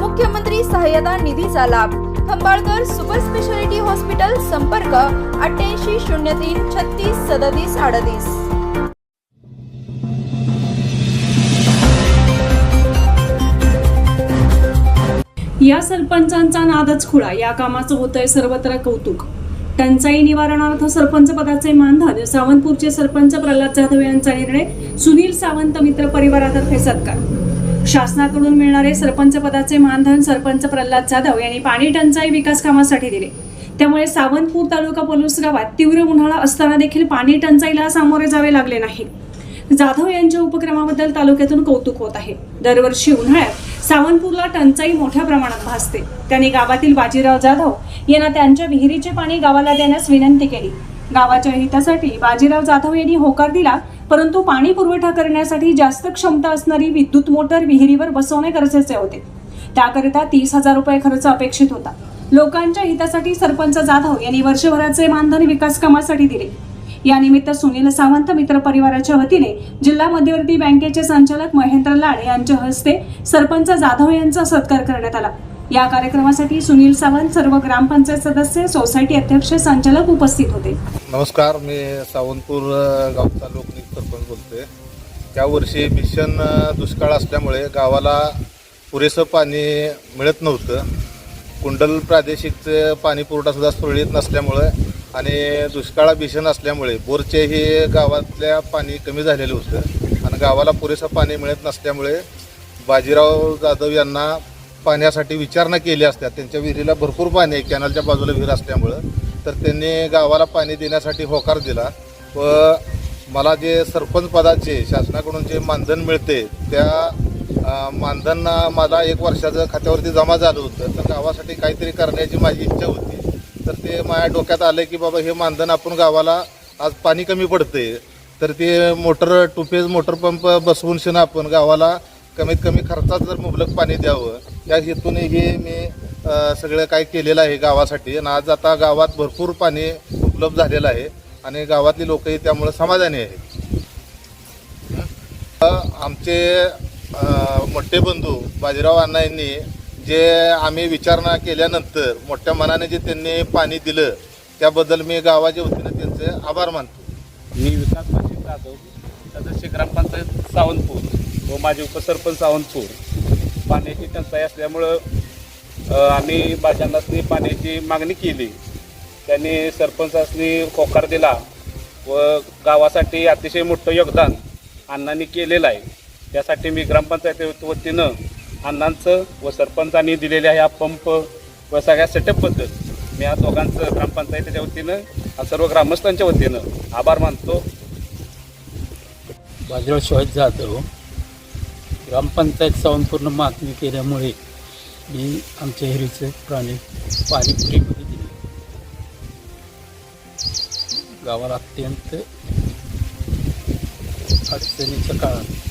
मुख्यमंत्री सहाय्यता निधीचा लाभ. खंबाळकर सुपर स्पेशालिटी हॉस्पिटल संपर्क अठ्ठ्याऐंशी शून्य तीन छत्तीस सदतीस अडतीस. या सरपंचांचा नादच खुळा. या कामाचं होतंय सर्वत्र कौतुक. टंचाई निवारणार्थ सरपंच पदाचे मानधन सावंतपूरचे सरपंच प्रल्हाद जाधव यांचा निर्णय सुनील सावंत मित्र परिवारातर्फे सत्कार. शासनाकडून मिळणारे सरपंच पदाचे मानधन सरपंच प्रल्हाद जाधव यांनी पाणी टंचाई विकास कामासाठी दिले. त्यामुळे सावंतपूर तालुका पलूस गावात तीव्र उन्हाळा असताना देखील पाणी टंचाईला सामोरे जावे लागले नाही. जाधव यांच्या उपक्रमाबद्दल तालुक्यातून कौतुक होत आहे. दरवर्षी उन्हाळ्यात सावंतपूरला टंचाई मोठ्या प्रमाणात भासते. त्यांनी गावातील बाजीराव जाधव यांना त्यांच्या विहिरीचे पाणी गावाला देण्यास विनंती केली. गावाच्या हितासाठी बाजीराव जाधव यांनी होकार दिला परंतु पाणी पुरवठा करण्यासाठी जास्त क्षमता असणारी विद्युत मोटर विहिरीवर बसवणे गरजेचे होते. त्याकरिता तीस हजार रुपये खर्च अपेक्षित होता. लोकांच्या हितासाठी सरपंच जाधव यांनी वर्षभराचे मानधन विकास कामासाठी दिले. या निमित्त सुनील सावंत मित्र परिवाराच्या वतीने जिल्हा मध्यवर्ती बँकेचे संचालक महेंद्र लाड यांच्या हस्ते सरपंच जाधव यांचा सत्कार करण्यात आला. या कार्यक्रमासाठी सुनील सावंत सर्व ग्रामपंचायत सदस्य सोसायटी अध्यक्ष संचालक उपस्थित होते. नमस्कार मी सावंतपूर गावचा लोकनिक सरपंच बोलतोय. त्यावर्षी भीषण दुष्काळ असल्यामुळे गावाला पुरेसं पाणी मिळत नव्हतं. कुंडल प्रादेशिकचं पाणी पुरवठासुद्धा सुरळीत नसल्यामुळं आणि दुष्काळा भीषण असल्यामुळे बोरचे हे गावातल्या पाणी कमी झालेलं होतं. आणि गावाला पुरेसं पाणी मिळत नसल्यामुळे बाजीराव जाधव यांना पाण्यासाठी विचारणा केली असत्या. त्यांच्या विहिरीला भरपूर पाणी आहे कॅनलच्या बाजूला विहीर असल्यामुळं. तर त्यांनी गावाला पाणी देण्यासाठी होकार दिला. व मला जे सरपंच पदाचे शासनाकडून जे मानधन मिळते त्या मानधन मला एक वर्षाचं खात्यावरती जमा झालं होतं. तर गावासाठी काहीतरी करण्याची माझी इच्छा होती. तर ते माझ्या डोक्यात आलं की बाबा हे मानधन आपण गावाला आज पाणी कमी पडते तर ते मोटर टुपेज मोटर पंप बसवून शेण आपण गावाला कमीत कमी खर्चात जर मुबलक पाणी द्यावं त्या हेतूने हे मी सगळं काय केलेलं आहे गावासाठी. आणि आज आता गावात भरपूर पाणी उपलब्ध झालेलं आहे आणि गावातली लोकही त्यामुळं समाधानी आहेत. आमचे मोठे बंधू बाजीराव अण्णा यांनी जे आम्ही विचारणा केल्यानंतर मोठ्या मनाने जे त्यांनी पाणी दिलं त्याबद्दल मी गावाच्या वतीनं त्यांचे आभार मानतो. मी विकास पाटील जाधव सदस्य ग्रामपंचायत सावंतपूर. व माझे उपसरपंच सावंतपूर. पाण्याची टंचाई असल्यामुळं आम्ही बाजांनासनी पाण्याची मागणी केली. त्यांनी सरपंचासनी होकार दिला व गावासाठी अतिशय मोठं योगदान अण्णांनी केलेलं आहे. त्यासाठी मी ग्रामपंचायती वतीनं अण्णांचं व सरपंचांनी दिलेल्या ह्या पंप व सगळ्या सेटअपबद्दल मी या दोघांचं ग्रामपंचायतीच्या वतीनं सर्व ग्रामस्थांच्या वतीनं आभार मानतो. बाजीराव शिवाजी जाधव. ग्रामपंचायत संपूर्ण मागणी केल्यामुळे मी आमच्या हिरीचे प्राणी पाणी फ्रीमध्ये दिले. गावाला अत्यंत अडचणीच्या काळात